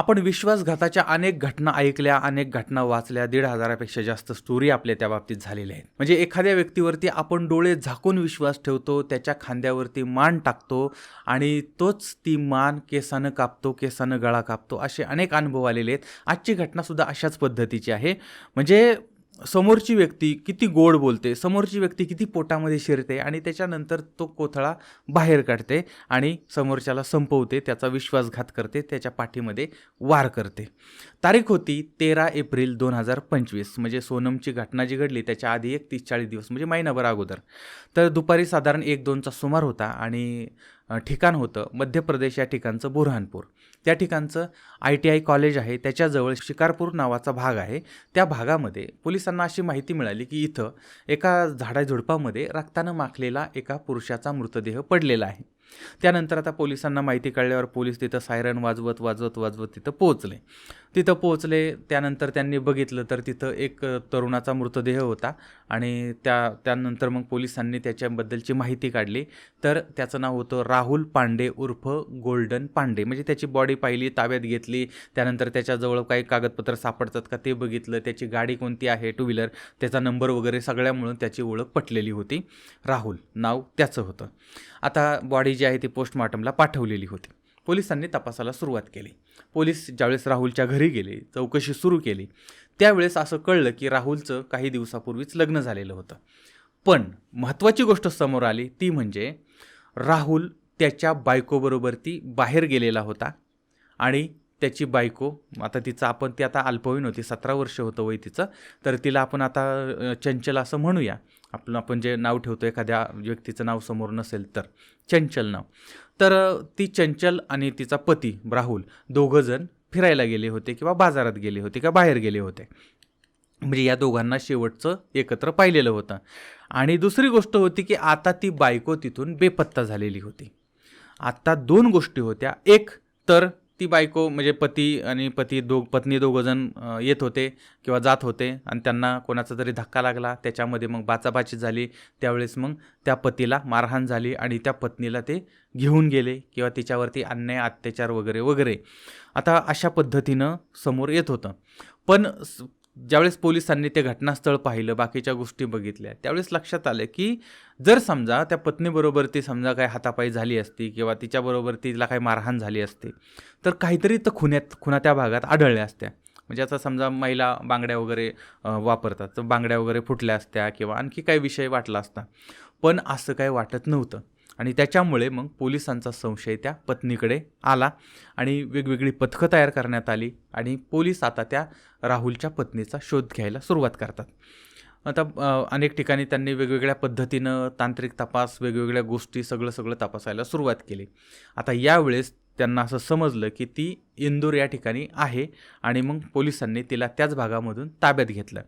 आपण विश्वासघाताच्या अनेक घटना ऐकल्या अनेक घटना वाचल्या दीड हजारापेक्षा जास्त स्टोरी आपल्या त्या बाबतीत झालेल्या आहेत. म्हणजे एखाद्या व्यक्तीवरती आपण डोळे झाकून विश्वास ठेवतो त्याच्या खांद्यावरती मान टाकतो आणि तोच ती मान केसानं कापतो केसानं गळा कापतो असे अनेक अनुभव आलेले आहेत. आजची घटनासुद्धा अशाच पद्धतीची आहे. म्हणजे समोरची व्यक्ती किती गोड बोलते समोरची व्यक्ती किती पोटामध्ये शिरते आणि त्याच्यानंतर तो कोथळा बाहेर काढते आणि समोरच्याला संपवते त्याचा विश्वासघात करते त्याच्या पाठीमध्ये वार करते. तारीख होती तेरा एप्रिल दोन हजार पंचवीस म्हणजे सोनमची घटना जी घडली त्याच्या आधी एक तीस चाळीस दिवस म्हणजे महिनाभर अगोदर. तर दुपारी साधारण एक दोनचा सुमार होता आणि ठिकाण होतं मध्य प्रदेश या ठिकाणचं बुरहानपूर. त्या ठिकाणचं आय टी आय कॉलेज आहे त्याच्याजवळ शिकारपूर नावाचा भाग आहे. त्या भागामध्ये पोलिसांना अशी माहिती मिळाली की इथं एका झाडाझुडपामध्ये रक्तानं माखलेला एका पुरुषाचा मृतदेह पडलेला आहे. त्यानंतर आता पोलिसांना माहिती कळल्यावर पोलीस तिथं सायरन वाजवत वाजवत वाजवत तिथं पोहोचले. तिथं पोहोचले त्यानंतर त्यांनी बघितलं तर तिथं एक तरुणाचा मृतदेह होता आणि त्या त्यानंतर मग पोलिसांनी त्याच्याबद्दलची माहिती काढली. तर त्याचं नाव होतं राहुल पांडे उर्फ गोल्डन पांडे. म्हणजे त्याची बॉडी पाहिली ताब्यात घेतली त्यानंतर त्याच्याजवळ काही कागदपत्र सापडतात का ते बघितलं त्याची गाडी कोणती आहे टू व्हीलर त्याचा नंबर वगैरे सगळ्यामुळं त्याची ओळख पटलेली होती. राहुल नाव त्याचं होतं. आता बॉडी जी आहे ती पोस्टमॉर्टमला पाठवलेली होती. पोलिसांनी तपासाला सुरुवात केली. पोलीस ज्यावेळेस राहुलच्या घरी गेले चौकशी सुरू केली त्यावेळेस असं कळलं की राहुलचं काही दिवसापूर्वीच लग्न झालेलं होतं. पण महत्त्वाची गोष्ट समोर आली ती म्हणजे राहुल त्याच्या बायकोबरोबर ती बाहेर गेलेला होता आणि त्याची बायको आता तिचं आपण ती आता अल्पवयीन होती सतरा वर्ष होतं वय तिचं तर तिला आपण आता चंचल असं म्हणूया. आपलं आपण जे नाव ठेवतो एखाद्या व्यक्तीचं नाव समोर नसेल तर. चंचल नाव. तर ती चंचल आणि तिचा पती राहुल दोघंजण फिरायला गेले होते किंवा बाजारात गेले होते किंवा बाहेर गेले होते. म्हणजे या दोघांना शेवटचं एकत्र पाहिलेलं होतं. आणि दुसरी गोष्ट होती की आता ती बायको तिथून बेपत्ता झालेली होती. आत्ता दोन गोष्टी होत्या. एक तर ती बायको म्हणजे पती आणि पती दोघ पत्नी दोघंजण येत होते किंवा जात होते आणि त्यांना कोणाचा तरी धक्का लागला त्याच्यामध्ये मग बाचाबाची झाली. त्यावेळेस मग त्या पतीला मारहाण झाली आणि त्या पत्नीला ते घेऊन गेले किंवा तिच्यावरती अन्याय अत्याचार वगैरे वगैरे. आता अशा पद्धतीनं समोर येत होतं. पण ज्यावेळेस पोलिसांनी ते घटनास्थळ पाहिलं बाकीच्या गोष्टी बघितल्या त्यावेळेस लक्षात आलं की जर समजा त्या पत्नीबरोबर ती समजा काय हातापायी झाली असती किंवा तिच्याबरोबर तिला काही मारहाण झाली असती तर काहीतरी तर खुन्यात खुना त्या भागात आढळल्या असत्या. म्हणजे आता समजा महिला बांगड्या वगैरे वापरतात तर बांगड्या वगैरे फुटल्या असत्या किंवा आणखी काही विषय वाटला असता. पण असं काही वाटत नव्हतं. आणि त्याच्यामुळे मग पोलिसांचा संशय त्या पत्नीकडे आला आणि वेगवेगळी पथकं तयार करण्यात आली आणि पोलीस आता त्या राहुलच्या पत्नीचा शोध घ्यायला सुरुवात करतात. आता अनेक ठिकाणी त्यांनी वेगवेगळ्या पद्धतीनं तांत्रिक तपास वेगवेगळ्या गोष्टी सगळं सगळं तपासायला सुरुवात केली. आता यावेळेस त्यांना असं समजलं की ती इंदूर या ठिकाणी आहे आणि मग पोलिसांनी तिला त्याच भागामधून ताब्यात घेतलं.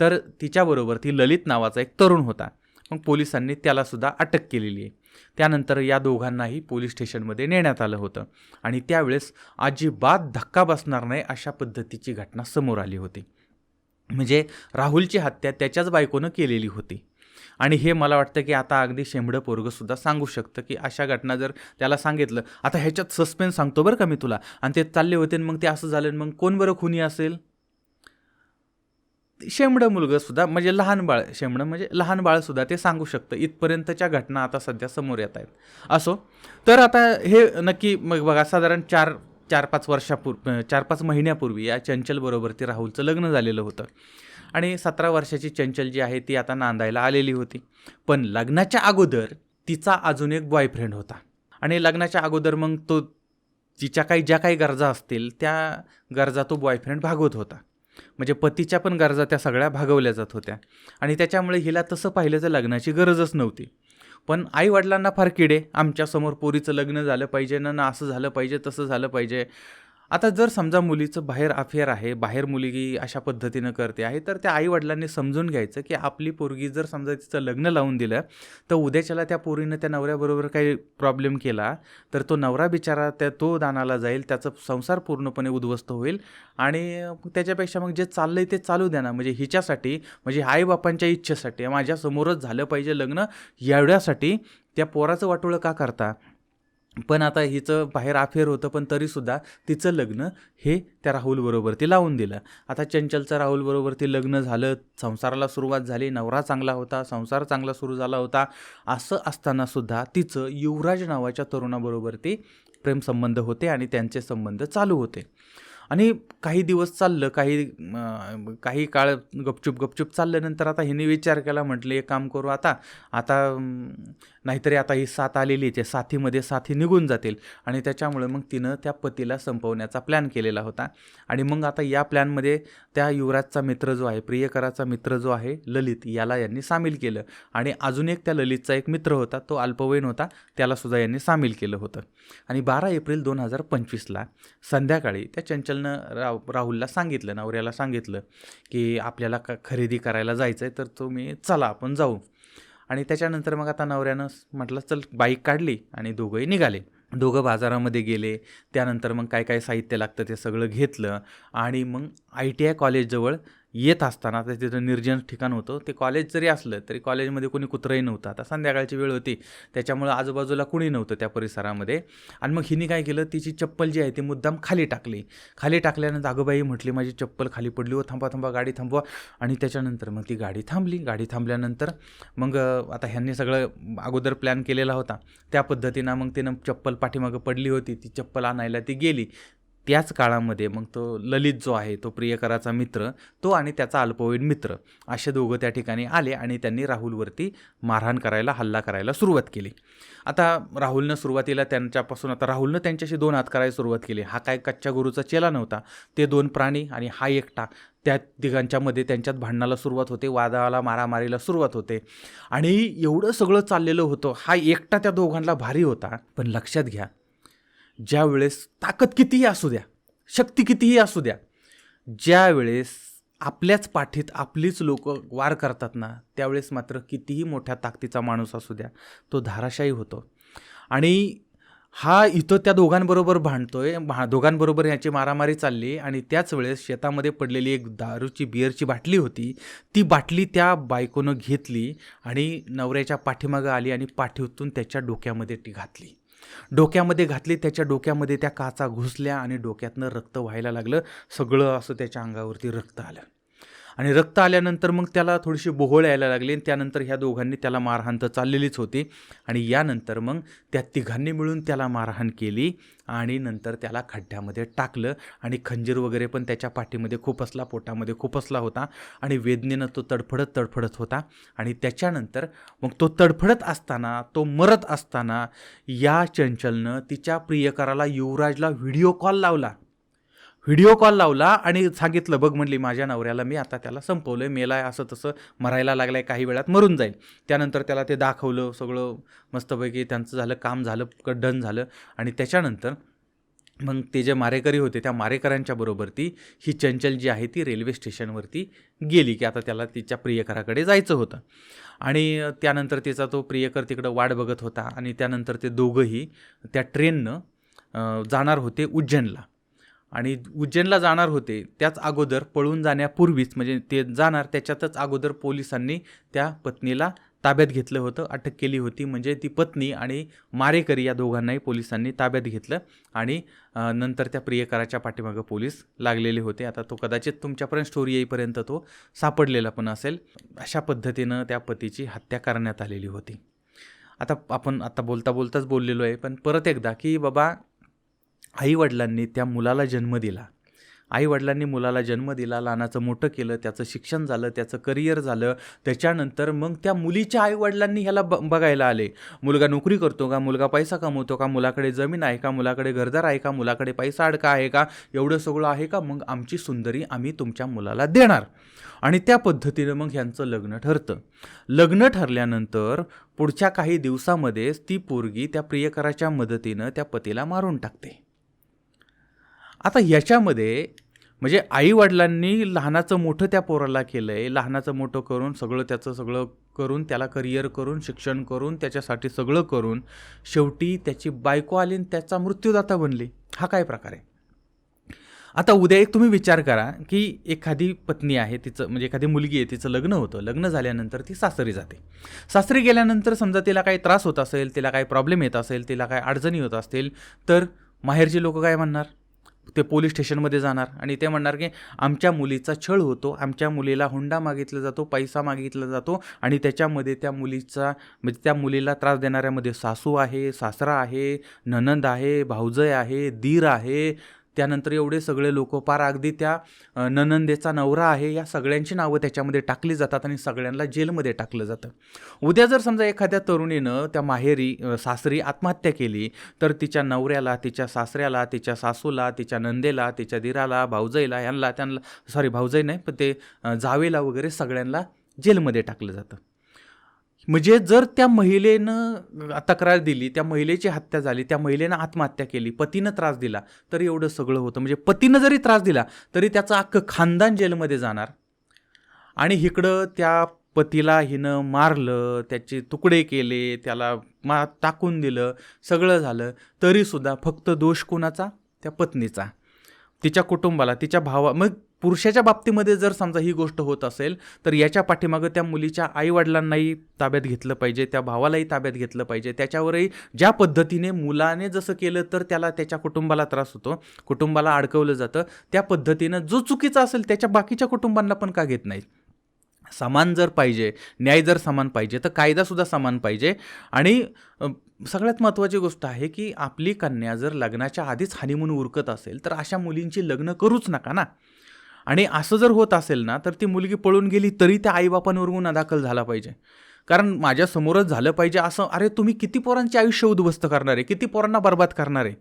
तर तिच्याबरोबर ती ललित नावाचा एक तरुण होता. मग पोलिसांनी त्यालासुद्धा अटक केलेली आहे. त्यानंतर या दोघांनाही पोलीस स्टेशनमध्ये नेण्यात आलं होतं. आणि त्यावेळेस अजिबात धक्का बसणार नाही अशा पद्धतीची घटना समोर आली होती. म्हणजे राहुलची हत्या त्याच्याच बायकोनं केलेली होती. आणि हे मला वाटतं की आता अगदी शेंबडं पोरगंसुद्धा सांगू शकतं की अशा घटना जर त्याला सांगितलं आता ह्याच्यात सस्पेन्स सांगतो बरं का मी तुला. आणि ते चालले होते आणि मग ते असं झालं मग कोण बरं खुनी असेल? शेंबडं मुलगं सुद्धा म्हणजे लहान बाळ शेंबडं म्हणजे लहान बाळसुद्धा ते सांगू शकतं इथपर्यंतच्या घटना आता सध्या समोर येत आहेत. असो तर आता हे नक्की मग बघा साधारण चार चार पाच वर्षापूर्वी चार पाच महिन्यापूर्वी या चंचलबरोबर ते राहुलचं लग्न झालेलं होतं. आणि सतरा वर्षाची चंचल जी आहे ती आता नांदायला आलेली होती. पण लग्नाच्या अगोदर तिचा अजून एक बॉयफ्रेंड होता. आणि लग्नाच्या अगोदर मग तो तिच्या काही ज्या काही गरजा असतील त्या गरजा तो बॉयफ्रेंड भागवत होता. म्हणजे पतीच्या पण गरजा त्या सगळ्या भागवल्या जात होत्या. आणि त्याच्यामुळे हिला तसं पाहिलं तर लग्नाची गरजच नव्हती. पण आई वडिलांना फार किडे. आमच्यासमोर पोरीचं लग्न झालं पाहिजे ना ना असं झालं पाहिजे तसं झालं पाहिजे. आता जर समजा मुलीचं बाहेर अफेअर आहे बाहेर मुलगी अशा पद्धतीनं करते आहे तर त्या आईवडिलांनी समजून घ्यायचं की आपली पोरगी जर समजा तिचं लग्न लावून दिलं तर उद्याच्याला त्या पोरीनं त्या नवऱ्याबरोबर काही प्रॉब्लेम केला तर तो नवरा बिचारा त्या तो दानाला जाईल त्याचा संसार पूर्णपणे उद्ध्वस्त होईल आणि त्याच्यापेक्षा मग जे चाललं आहे ते चालू द्या ना. म्हणजे हिच्यासाठी म्हणजे आईबापांच्या इच्छेसाठी माझ्यासमोरच झालं पाहिजे लग्न एवढ्यासाठी त्या पोराचं वाटोळं का करता? पण आता हिचं बाहेर अफेअर होतं पण तरीसुद्धा तिचं लग्न हे त्या राहुलबरोबर ती लावून दिलं. आता चंचलचं राहुलबरोबर ते लग्न झालं संसाराला सुरुवात झाली नवरा चांगला होता संसार चांगला सुरू झाला होता असं असतानासुद्धा तिचं युवराज नावाच्या तरुणाबरोबर ते प्रेमसंबंध होते आणि त्यांचे संबंध चालू होते. आणि काही दिवस चाललं काही काही काळ गपचूप गपचूप चालल्यानंतर आता हिने विचार केला म्हटलं एक काम करू आता आता नाहीतरी आता ही साथ आलेली ते साथीमध्ये साथी निघून जातील. आणि त्याच्यामुळे मग तिनं त्या पतीला संपवण्याचा प्लॅन केलेला होता. आणि मग आता या प्लॅनमध्ये त्या युवराजचा मित्र जो आहे प्रियकराचा मित्र जो आहे ललित याला यांनी सामील केलं. आणि अजून एक त्या ललितचा एक मित्र होता तो अल्पवयीन होता त्यालासुद्धा यांनी सामील केलं होतं. आणि बारा एप्रिल दोन हजार पंचवीसला संध्याकाळी त्या चंचलनं राव राहुलला सांगितलं नवऱ्याला सांगितलं की आपल्याला क खरेदी करायला जायचं आहे तर तुम्ही चला आपण जाऊ. आणि त्याच्यानंतर मग आता नवऱ्यानं म्हटलं चल बाईक काढली आणि दोघंही निघाले. दोघं बाजारामध्ये गेले. त्यानंतर मग काय काय साहित्य लागतं ते सगळं घेतलं. आणि मग आय टी आय कॉलेजजवळ येत असताना आता तिथं निर्जन ठिकाण होतं. ते कॉलेज जरी असलं तरी कॉलेजमध्ये कोणी कुत्रंही नव्हतं. आता संध्याकाळची वेळ होती. त्याच्यामुळं आजूबाजूला कुणी नव्हतं त्या परिसरामध्ये. आणि मग हिने काय केलं? तिची चप्पल जी आहे ती मुद्दाम खाली टाकली. खाली टाकल्यानंतर अगोबाई म्हटली माझी चप्पल खाली पडली हो थांबा थांबा गाडी थांबवा. आणि त्याच्यानंतर मग ती गाडी थांबली. गाडी थांबल्यानंतर मग आता ह्यांनी सगळं अगोदर प्लॅन केलेला होता. त्या पद्धतीनं मग तिनं चप्पल पाठीमागं पडली होती. ती चप्पल आणायला ती गेली. त्याच काळामध्ये मग तो ललित जो आहे तो प्रियकराचा मित्र तो आणि त्याचा अल्पवयीन मित्र असे दोघं त्या ठिकाणी आले आणि त्यांनी राहुलवरती मारहाण करायला हल्ला करायला सुरुवात केली. आता राहुलनं सुरुवातीला त्यांच्यापासून आता राहुलनं त्यांच्याशी दोन हात करायला सुरुवात केली. हा काय कच्च्या गुरुचा चेला नव्हता. ते दोन प्राणी आणि हा एकटा त्या तिघांच्यामध्ये त्यांच्यात भांडणाला सुरुवात होते वादाला मारामारीला सुरुवात होते. आणि एवढं सगळं चाललेलं होतं. हा एकटा त्या दोघांना भारी होता. पण लक्षात घ्या ज्या वेळेस ताकद कितीही असू द्या शक्ती कितीही असू द्या ज्या वेळेस आपल्याच पाठीत आपलीच लोक वार करतात ना त्यावेळेस मात्र कितीही मोठ्या ताकदीचा माणूस असू द्या तो धाराशाही होतो. आणि हा इथं त्या दोघांबरोबर भांडतोय भा दोघांबरोबर याची मारामारी चालली आणि त्याच वेळेस शेतामध्ये पडलेली एक दारूची बिअरची बाटली होती ती बाटली त्या बायकोनं घेतली आणि नवऱ्याच्या पाठीमागं आली आणि पाठीतून त्याच्या डोक्यामध्ये ती घातली. डोक्यामध्ये घातली त्याच्या डोक्यामध्ये त्या काचा घुसल्या आणि डोक्यातनं रक्त व्हायला लागलं. सगळं असं त्याच्या अंगावरती रक्त आलं. आणि रक्त आल्यानंतर मग त्याला थोडीशी बोहळ यायला लागली आणि त्यानंतर ह्या दोघांनी त्याला मारहाण तर चाललेलीच होती. आणि यानंतर मग त्या तिघांनी मिळून त्याला मारहाण केली आणि नंतर त्याला खड्ड्यामध्ये टाकलं. आणि खंजीर वगैरे पण त्याच्या पाठीमध्ये खुपसला पोटामध्ये खुपसला होता. आणि वेदनेनं तो तडफडत तडफडत होता. आणि त्याच्यानंतर मग तो तडफडत असताना तो मरत असताना या चंचलनं तिच्या प्रियकराला युवराजला व्हिडिओ कॉल लावला. व्हिडिओ कॉल लावला आणि सांगितलं बघ म्हणली माझ्या नवऱ्याला मी आता त्याला संपवलं मेला असं तसं मरायला लागलं आहे काही वेळात मरून जाईल. त्यानंतर त्याला ते दाखवलं सगळं मस्तपैकी त्यांचं झालं काम झालं डन झालं. आणि त्याच्यानंतर मग ते जे मारेकरी होते त्या मारेकऱ्यांच्या बरोबर ती ही चंचल जी आहे ती रेल्वे स्टेशनवरती गेली की आता त्याला तिच्या प्रियकराकडे जायचं होतं. आणि त्यानंतर तिचा तो प्रियकर तिकडं वाट बघत होता आणि त्यानंतर ते दोघंही त्या ट्रेननं जाणार होते उज्जैनला. आणि उज्जैनला जाणार होते त्याच अगोदर पळून जाण्यापूर्वीच म्हणजे ते जाणार त्याच्यातच अगोदर पोलिसांनी त्या पत्नीला ताब्यात घेतलं होतं अटक केली होती. म्हणजे ती पत्नी आणि मारेकरी या दोघांनाही पोलिसांनी ताब्यात घेतलं आणि नंतर त्या प्रियकराच्या पाठीमागं पोलीस लागलेले होते. आता तो कदाचित तुमच्यापर्यंत स्टोरी येईपर्यंत तो सापडलेला पण असेल. अशा पद्धतीनं त्या पतीची हत्या करण्यात आलेली होती. आता आपण आता बोलता बोलताच बोललेलो आहे पण परत एकदा की बाबा आईवडिलांनी त्या मुलाला जन्म दिला. आईवडिलांनी मुलाला जन्म दिला लहानाचं मोठं केलं त्याचं शिक्षण झालं त्याचं करिअर झालं. त्याच्यानंतर मग त्या मुलीच्या आईवडिलांनी ह्याला ब बघायला आले. मुलगा नोकरी करतो का? मुलगा पैसा कमवतो का? मुलाकडे जमीन आहे का? मुलाकडे घरदार आहे का? मुलाकडे पैसा अडका आहे का? एवढं सगळं आहे का? मग आमची सुंदरी आम्ही तुमच्या मुलाला देणार. आणि त्या पद्धतीनं मग ह्यांचं लग्न ठरतं. लग्न ठरल्यानंतर पुढच्या काही दिवसामध्येच ती पोरगी त्या प्रियकराच्या मदतीनं त्या पतीला मारून टाकते. आता ह्याच्यामध्ये म्हणजे आईवडिलांनी लहानाचं मोठं त्या पोराला केलं आहे लहानाचं मोठं करून सगळं त्याचं सगळं करून त्याला करिअर करून शिक्षण करून त्याच्यासाठी सगळं करून शेवटी त्याची बायको आली आणि त्याचा मृत्यूदाता बनली. हा काय प्रकार आहे? आता उद्या एक तुम्ही विचार करा की एखादी पत्नी आहे तिचं म्हणजे एखादी मुलगी आहे तिचं लग्न होतं. लग्न झाल्यानंतर ती सासरी जाते. सासरी गेल्यानंतर समजा तिला काही त्रास होत असेल तिला काही प्रॉब्लेम येत असेल तिला काही अडचणी होत असतील तर माहेरचे लोक काय म्हणणार? ते पोलीस स्टेशनमध्ये जाणार. आणि ते म्हणणार की आमच्या मुलीचा छळ होतो. आमच्या मुलीला हुंडा मागितला जातो पैसा मागितला जातो. आणि त्याच्यामध्ये त्या मुलीचा म्हणजे त्या मुलीला त्रास देणाऱ्यामध्ये सासू आहे सासरा आहे ननंद आहे भाऊजय आहे दीर आहे. त्यानंतर एवढे सगळे लोक पार अगदी त्या ननंदेचा नवरा आहे या सगळ्यांची नावं त्याच्यामध्ये टाकली जातात आणि सगळ्यांना जेलमध्ये टाकलं जातं. उद्या जर समजा एखाद्या तरुणीनं त्या माहेरी सासरी आत्महत्या केली तर तिच्या नवऱ्याला तिच्या सासऱ्याला तिच्या सासूला तिच्या नंदेला तिच्या दिराला भाऊजईला यांना त्यांना सॉरी भाऊजाई नाही पण ते जावेला वगैरे सगळ्यांना जेलमध्ये टाकलं जातं. म्हणजे जर त्या महिलेनं तक्रार दिली त्या महिलेची हत्या झाली त्या महिलेनं आत्महत्या केली पतीनं त्रास दिला तर एवढं सगळं होतं. म्हणजे पतीनं जरी त्रास दिला तरी त्याचं अख्खं खानदान जेलमध्ये जाणार. आणि इकडं त्या पतीला हिनं मारलं त्याचे तुकडे केले त्याला मा टाकून दिलं सगळं झालं तरीसुद्धा फक्त दोष कोणाचा? त्या पत्नीचा. तिच्या कुटुंबाला तिच्या भावा मग पुरुषाच्या बाबतीमध्ये जर समजा ही गोष्ट होत असेल तर याच्या पाठीमागं त्या मुलीच्या आईवडिलांनाही ताब्यात घेतलं पाहिजे त्या भावालाही ताब्यात घेतलं पाहिजे. त्याच्यावरही ज्या पद्धतीने मुलाने जसं केलं तर त्याला त्याच्या कुटुंबाला त्रास होतो कुटुंबाला अडकवलं जातं. त्या पद्धतीनं जो चुकीचा असेल त्याच्या बाकीच्या कुटुंबांना पण का घेत नाहीत? समान जर पाहिजे न्याय जर समान पाहिजे तर कायदासुद्धा समान पाहिजे. आणि सगळ्यात महत्त्वाची गोष्ट आहे की आपली कन्या जर लग्नाच्या आधीच हनीमून उरकत असेल तर अशा मुलींची लग्न करूच नका ना. आणि असं जर होत असेल ना तर ती मुलगी पळून गेली तरी त्या आईबापांवर गुन्हा दाखल झाला पाहिजे. कारण माझ्यासमोरच झालं पाहिजे असं अरे तुम्ही किती पोरांचे आयुष्य उद्ध्वस्त करणार? आहे किती पोरांना बर्बाद करणार? आहे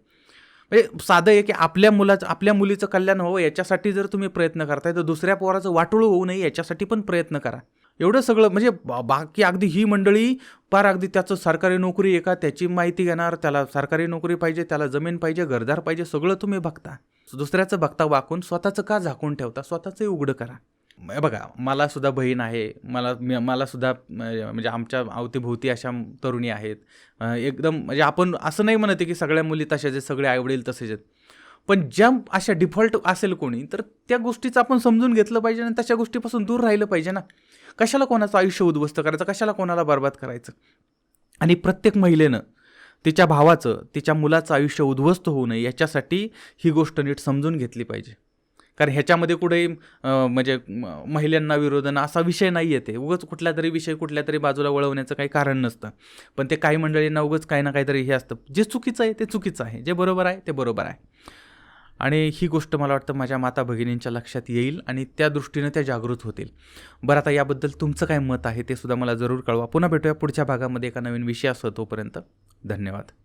म्हणजे साधं आहे की आपल्या मुलाचं आपल्या मुलीचं कल्याण व्हावं याच्यासाठी जर तुम्ही प्रयत्न करताय तर दुसऱ्या पोराचं वाटोळं होऊ नये याच्यासाठी पण प्रयत्न करा. एवढं सगळं म्हणजे बाकी अगदी ही मंडळी पार अगदी त्याचं सरकारी नोकरी आहे का त्याची माहिती घेणार त्याला सरकारी नोकरी पाहिजे त्याला जमीन पाहिजे घरदार पाहिजे सगळं तुम्ही बघता. दुसऱ्याचं बघता वाकून स्वतःचं का झाकून ठेवता? स्वतःचंही उघडं करा. बघा मला सुद्धा बहीण आहे. मला मला सुद्धा म्हणजे आमच्या अवतीभोवती अशा तरुणी आहेत. एकदम म्हणजे आपण असं नाही म्हणते की सगळ्या मुली तशाच आहेत सगळे आईवडील तसेच आहेत. पण ज्या अशा डिफॉल्ट असेल कोणी तर त्या गोष्टीचं आपण समजून घेतलं पाहिजे आणि तशा गोष्टीपासून दूर राहिलं पाहिजे ना. कशाला कोणाचं आयुष्य उद्ध्वस्त करायचं? कशाला कोणाला बर्बाद करायचं? आणि प्रत्येक महिलेनं तिच्या भावाचं तिच्या मुलाचं आयुष्य उद्ध्वस्त होऊ नये याच्यासाठी ही गोष्ट नीट समजून घेतली पाहिजे. कारण ह्याच्यामध्ये कुठेही म्हणजे म- महिलांना विरोधन असा विषय नाही येते उगंच कुठल्या तरी विषय कुठल्या तरी बाजूला वळवण्याचं काही कारण नसतं. पण ते काही मंडळींना उगंच काही ना काहीतरी हे असतं. जे चुकीचं आहे ते चुकीचं आहे. जे बरोबर आहे ते बरोबर आहे. आणि ही गोष्ट मला वाटतं माझ्या माता भगिनींच्या लक्षात येईल आणि त्या दृष्टीनं त्या जागृत होतील. बरं आता याबद्दल तुमचं काय मत आहे ते सुद्धा मला जरूर कळवा. पुन्हा भेटूया पुढच्या भागामध्ये एका नवीन विषयासह तोपर्यंत. धन्यवाद.